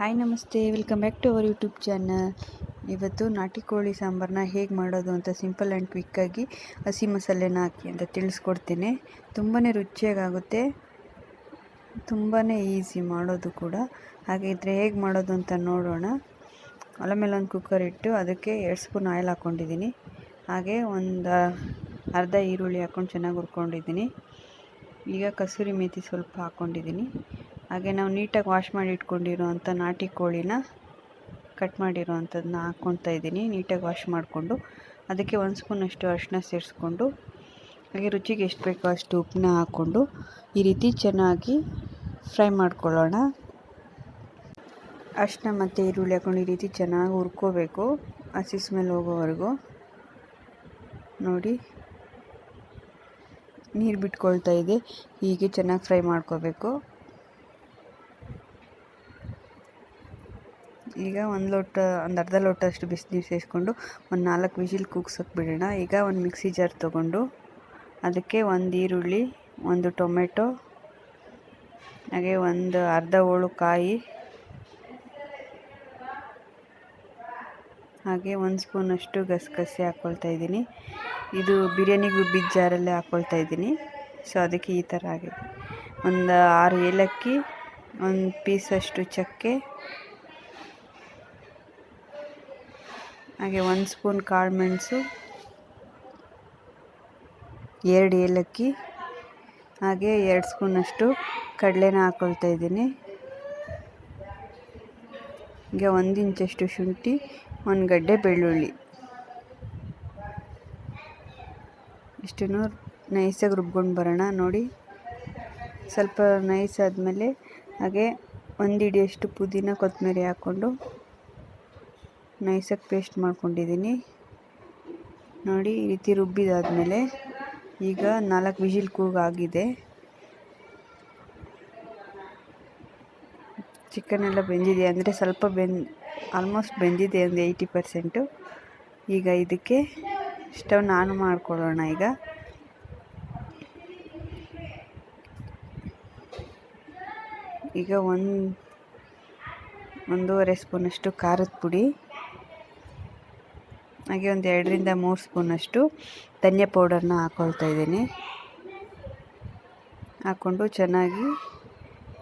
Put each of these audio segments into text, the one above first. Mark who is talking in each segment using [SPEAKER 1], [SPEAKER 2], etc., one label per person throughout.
[SPEAKER 1] Hi, ನಮಸ್ತೆ. Welcome back to our YouTube channel ಇವತ್ತು ನಾಟಿ ಕೋಳಿ ಸಾಂಬಾರನ್ನ ಹೇಗೆ ಮಾಡೋದು ಅಂತ ಸಿಂಪಲ್ ಆ್ಯಂಡ್ ಕ್ವಿಕ್ಕಾಗಿ ಹಸಿ ಮಸಾಲೆನ ಹಾಕಿ ಅಂತ ತಿಳಿಸ್ಕೊಡ್ತೀನಿ. ತುಂಬಾ ರುಚಿಯಾಗುತ್ತೆ ತುಂಬಾ ಈಸಿ ಮಾಡೋದು ಕೂಡ. ಹಾಗಿದ್ರೆ ಹೇಗೆ ಮಾಡೋದು ಅಂತ ನೋಡೋಣ. ಒಲೆ ಒಂದು ಕುಕ್ಕರ್ ಇಟ್ಟು ಅದಕ್ಕೆ ಎರಡು ಸ್ಪೂನ್ ಆಯಿಲ್ ಹಾಕ್ಕೊಂಡಿದ್ದೀನಿ. ಹಾಗೆ ಒಂದು ಅರ್ಧ ಈರುಳ್ಳಿ ಹಾಕ್ಕೊಂಡು ಚೆನ್ನಾಗಿ ಹುರ್ಕೊಂಡಿದ್ದೀನಿ. ಈಗ ಕಸೂರಿ ಮೇಥಿ ಸ್ವಲ್ಪ ಹಾಕ್ಕೊಂಡಿದ್ದೀನಿ ಹಾಗೆ ನಾವು ನೀಟಾಗಿ ವಾಶ್ ಮಾಡಿ ಇಟ್ಕೊಂಡಿರೋವಂಥ ನಾಟಿ ಕೋಳಿನ ಕಟ್ ಮಾಡಿರೋ ಅಂಥದ್ದನ್ನ ಹಾಕ್ಕೊತಾ ಇದ್ದೀನಿ. ನೀಟಾಗಿ ವಾಶ್ ಮಾಡಿಕೊಂಡು ಅದಕ್ಕೆ ಒಂದು ಸ್ಪೂನಷ್ಟು ಅರಿಶಿನ ಸೇರಿಸ್ಕೊಂಡು, ಹಾಗೆ ರುಚಿಗೆ ಎಷ್ಟು ಬೇಕೋ ಅಷ್ಟು ಉಪ್ಪನ್ನ ಹಾಕ್ಕೊಂಡು ಈ ರೀತಿ ಚೆನ್ನಾಗಿ ಫ್ರೈ ಮಾಡ್ಕೊಳ್ಳೋಣ. ಅರಿಶಿನ ಮತ್ತು ಈರುಳ್ಳಿ ಹಾಕ್ಕೊಂಡು ಈ ರೀತಿ ಚೆನ್ನಾಗಿ ಹುರ್ಕೋಬೇಕು ಹಸಿ ಸ್ಮೆಲ್ ಹೋಗೋವರೆಗೂ. ನೋಡಿ, ನೀರು ಬಿಟ್ಕೊಳ್ತಾ ಇದೆ. ಹೀಗೆ ಚೆನ್ನಾಗಿ ಫ್ರೈ ಮಾಡ್ಕೋಬೇಕು. ಈಗ ಒಂದು ಲೋಟ, ಒಂದು ಅರ್ಧ ಲೋಟ ಅಷ್ಟು ಬಿಸಿನೀರು ಸೇರಿಸ್ಕೊಂಡು ಒಂದು ನಾಲ್ಕು ವಿಜಿಲ್ ಕೂಗ್ಸೋಕೆ ಬಿಡೋಣ. ಈಗ ಒಂದು ಮಿಕ್ಸಿ ಜಾರ್ ತೊಗೊಂಡು ಅದಕ್ಕೆ ಒಂದು ಈರುಳ್ಳಿ, ಒಂದು ಟೊಮೆಟೊ, ಹಾಗೆ ಒಂದು ಅರ್ಧ ಹೋಳು ಕಾಯಿ, ಹಾಗೆ ಒಂದು ಸ್ಪೂನಷ್ಟು ಗಸಗಸೆ ಹಾಕ್ಕೊಳ್ತಾ ಇದ್ದೀನಿ. ಇದು ಬಿರಿಯಾನಿಗೂ ರುಬ್ಬಿದ ಜಾರಲ್ಲೇ ಹಾಕ್ಕೊಳ್ತಾ ಇದ್ದೀನಿ. ಸೊ ಅದಕ್ಕೆ ಈ ಥರ ಆಗಿದೆ. ಒಂದು ಆರು ಏಲಕ್ಕಿ, ಒಂದು ಪೀಸಷ್ಟು ಚಕ್ಕೆ ಹಾಗೆ ಒಂದು ಸ್ಪೂನ್ ಕಾಳು ಮೆಣಸು, ಎರಡು ಏಲಕ್ಕಿ, ಹಾಗೆ ಎರಡು ಸ್ಪೂನಷ್ಟು ಕಡಲೆನ ಹಾಕೊಳ್ತಾ ಇದ್ದೀನಿ. ಈಗ ಒಂದು ಇಂಚಷ್ಟು ಶುಂಠಿ, ಒಂದು ಗಡ್ಡೆ ಬೆಳ್ಳುಳ್ಳಿ. ಇಷ್ಟನ್ನು ನೈಸಾಗಿ ರುಬ್ಕೊಂಡು ಬರೋಣ, ನೋಡಿ. ಸ್ವಲ್ಪ ನೈಸ್ ಆದಮೇಲೆ ಹಾಗೆ ಒಂದು ಹಿಡಿಯಷ್ಟು ಪುದೀನ ಕೊತ್ತಂಬರಿ ಹಾಕ್ಕೊಂಡು ನೈಸಾಗಿ ಪೇಸ್ಟ್ ಮಾಡ್ಕೊಂಡಿದ್ದೀನಿ. ನೋಡಿ, ಈ ರೀತಿ ರುಬ್ಬಿದಾದಮೇಲೆ ಈಗ ನಾಲ್ಕು ವಿಜಿಲ್ ಕೂಗಾಗಿದೆ ಚಿಕನ್ ಎಲ್ಲ ಬೆಂದಿದೆ ಅಂದರೆ ಸ್ವಲ್ಪ ಬೆಂದ್, ಆಲ್ಮೋಸ್ಟ್ ಬೆಂದಿದೆ ಒಂದು ಏಯ್ಟಿ ಪರ್ಸೆಂಟು. ಈಗ ಇದಕ್ಕೆ ಸ್ಟವ್ ಆನ್ ಮಾಡ್ಕೊಳ್ಳೋಣ ಈಗ. ಈಗ ಒಂದು, ಒಂದೂವರೆ ಸ್ಪೂನಷ್ಟು ಖಾರದ ಪುಡಿ. ಹಾಗೆ ಒಂದು ಎರಡರಿಂದ ಮೂರು ಸ್ಪೂನಷ್ಟು ಧನಿಯಾ ಪೌಡರ್ನ ಹಾಕ್ಕೊಳ್ತಾ ಇದ್ದೀನಿ. ಹಾಕ್ಕೊಂಡು ಚೆನ್ನಾಗಿ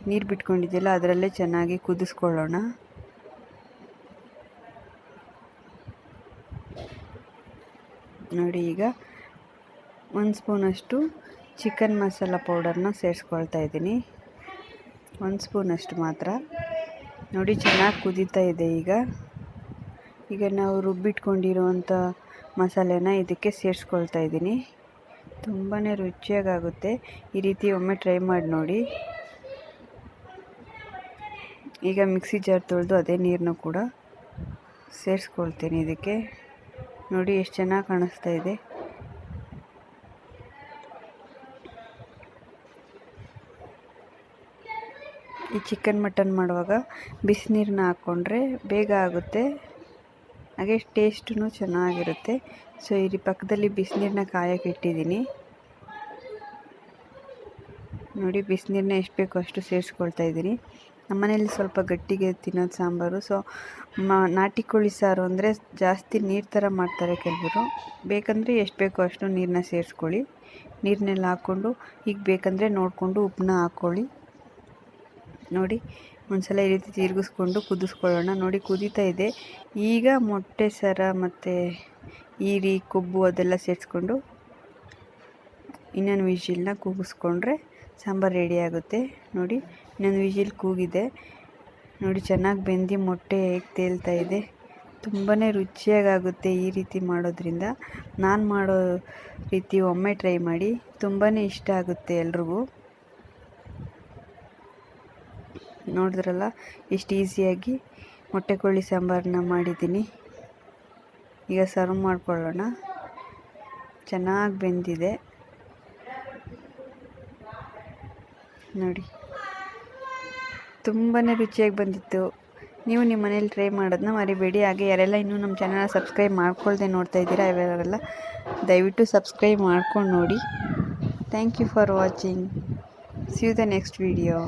[SPEAKER 1] ನೀರು ಬಿಟ್ಕೊಂಡಿದ್ದಿಲ್ಲ ಅದರಲ್ಲೇ ಚೆನ್ನಾಗಿ ಕುದಿಸ್ಕೊಳ್ಳೋಣ. ನೋಡಿ ಈಗ ಒಂದು ಸ್ಪೂನಷ್ಟು ಚಿಕನ್ ಮಸಾಲ ಪೌಡರ್ನ ಸೇರಿಸ್ಕೊಳ್ತಾ ಇದ್ದೀನಿ. ಒಂದು ಸ್ಪೂನಷ್ಟು ಮಾತ್ರ. ನೋಡಿ ಚೆನ್ನಾಗಿ ಕುದೀತಾ ಇದೆ ಈಗ. ಈಗ ನಾವು ರುಬ್ಬಿಟ್ಕೊಂಡಿರುವಂಥ ಮಸಾಲೆನ ಇದಕ್ಕೆ ಸೇರಿಸ್ಕೊಳ್ತಾ ಇದ್ದೀನಿ. ತುಂಬಾ ರುಚಿಯಾಗುತ್ತೆ ಈ ರೀತಿ ಒಮ್ಮೆ ಟ್ರೈ ಮಾಡಿ ನೋಡಿ. ಈಗ ಮಿಕ್ಸಿ ಜಾರ್ ತೊಳೆದು ಅದೇ ನೀರನ್ನು ಕೂಡ ಸೇರಿಸ್ಕೊಳ್ತೀನಿ ಇದಕ್ಕೆ. ನೋಡಿ ಎಷ್ಟು ಚೆನ್ನಾಗಿ ಕಾಣಿಸ್ತಾ ಇದೆ. ಈ ಚಿಕನ್ ಮಟನ್ ಮಾಡುವಾಗ ಬಿಸಿನೀರನ್ನ ಹಾಕ್ಕೊಂಡ್ರೆ ಬೇಗ ಆಗುತ್ತೆ. ಹಾಗೆ ಟೇಸ್ಟೂ ಚೆನ್ನಾಗಿರುತ್ತೆ. ಸೊ, ಇಲ್ಲಿ ಪಕ್ಕದಲ್ಲಿ ಬಿಸಿನೀರನ್ನ ಕಾಯೋಕೆ ಇಟ್ಟಿದ್ದೀನಿ. ನೋಡಿ ಬಿಸಿನೀರನ್ನ ಎಷ್ಟು ಬೇಕೋ ಅಷ್ಟು ಸೇರಿಸ್ಕೊಳ್ತಾ ಇದ್ದೀನಿ. ನಮ್ಮನೇಲಿ ಸ್ವಲ್ಪ ಗಟ್ಟಿಗೆ ತಿನ್ನೋದು ಸಾಂಬಾರು. ಸೊ ನಾಟಿ ಕೋಳಿ ಸಾರು ಅಂದರೆ ಜಾಸ್ತಿ ನೀರು ಥರ ಮಾಡ್ತಾರೆ ಕೆಲವರು. ಬೇಕಂದರೆ ಎಷ್ಟು ಬೇಕೋ ಅಷ್ಟು ನೀರನ್ನ ಸೇರಿಸ್ಕೊಳ್ಳಿ. ನೀರನ್ನೆಲ್ಲ ಹಾಕ್ಕೊಂಡು, ಈಗ ಬೇಕಂದರೆ ನೋಡಿಕೊಂಡು ಉಪ್ಪನ್ನ ಹಾಕ್ಕೊಳ್ಳಿ. ನೋಡಿ ಒಂದ್ಸಲ ಈ ರೀತಿ ತಿರುಗಿಸ್ಕೊಂಡು ಕುದಿಸ್ಕೊಳ್ಳೋಣ. ನೋಡಿ ಕುದೀತಾ ಇದೆ. ಈಗ ಮೊಟ್ಟೆ ಸರ ಮತ್ತು ಈರಿ, ಕೊಬ್ಬು ಅದೆಲ್ಲ ಸೇರಿಸ್ಕೊಂಡು ಇನ್ನೊಂದು ವಿಜಿಲ್ನ ಕೂಗಿಸ್ಕೊಂಡ್ರೆ ಸಾಂಬಾರು ರೆಡಿ ಆಗುತ್ತೆ. ನೋಡಿ, ಇನ್ನೊಂದು ವಿಜಿಲ್ ಕೂಗಿದೆ. ನೋಡಿ, ಚೆನ್ನಾಗಿ ಬೆಂದು ಮೊಟ್ಟೆ ಹೇಗೆ ತೇಲ್ತಾ ಇದೆ. ತುಂಬಾ ರುಚಿಯಾಗುತ್ತೆ ಈ ರೀತಿ ಮಾಡೋದ್ರಿಂದ. ನಾನು ಮಾಡೋ ರೀತಿ ಒಮ್ಮೆ ಟ್ರೈ ಮಾಡಿ. ತುಂಬಾ ಇಷ್ಟ ಆಗುತ್ತೆ ಎಲ್ರಿಗೂ. ನೋಡಿದ್ರಲ್ಲ ಎಷ್ಟು ಈಸಿಯಾಗಿ ಮೊಟ್ಟೆ ಕೋಳಿ ಸಾಂಬಾರನ್ನ ಮಾಡಿದ್ದೀನಿ. ಈಗ ಸರ್ವ್ ಮಾಡಿಕೊಳ್ಳೋಣ. ಚೆನ್ನಾಗಿ ಬೆಂದಿದೆ. ನೋಡಿ. ತುಂಬಾ ರುಚಿಯಾಗಿ ಬಂದಿತ್ತು. ನೀವು ನಿಮ್ಮ ಮನೇಲಿ ಟ್ರೈ ಮಾಡೋದನ್ನ ಮರಿಬೇಡಿ. ಹಾಗೆ ಯಾರೆಲ್ಲ ಇನ್ನೂ ನಮ್ಮ ಚಾನಲ್ ಸಬ್ಸ್ಕ್ರೈಬ್ ಮಾಡ್ಕೊಳ್ದೆ ನೋಡ್ತಾ ಇದ್ದೀರಾ, ಯಾರೆಲ್ಲ ದಯವಿಟ್ಟು ಸಬ್ಸ್ಕ್ರೈಬ್ ಮಾಡ್ಕೊಂಡು ನೋಡಿ. Thank you for watching see you the next video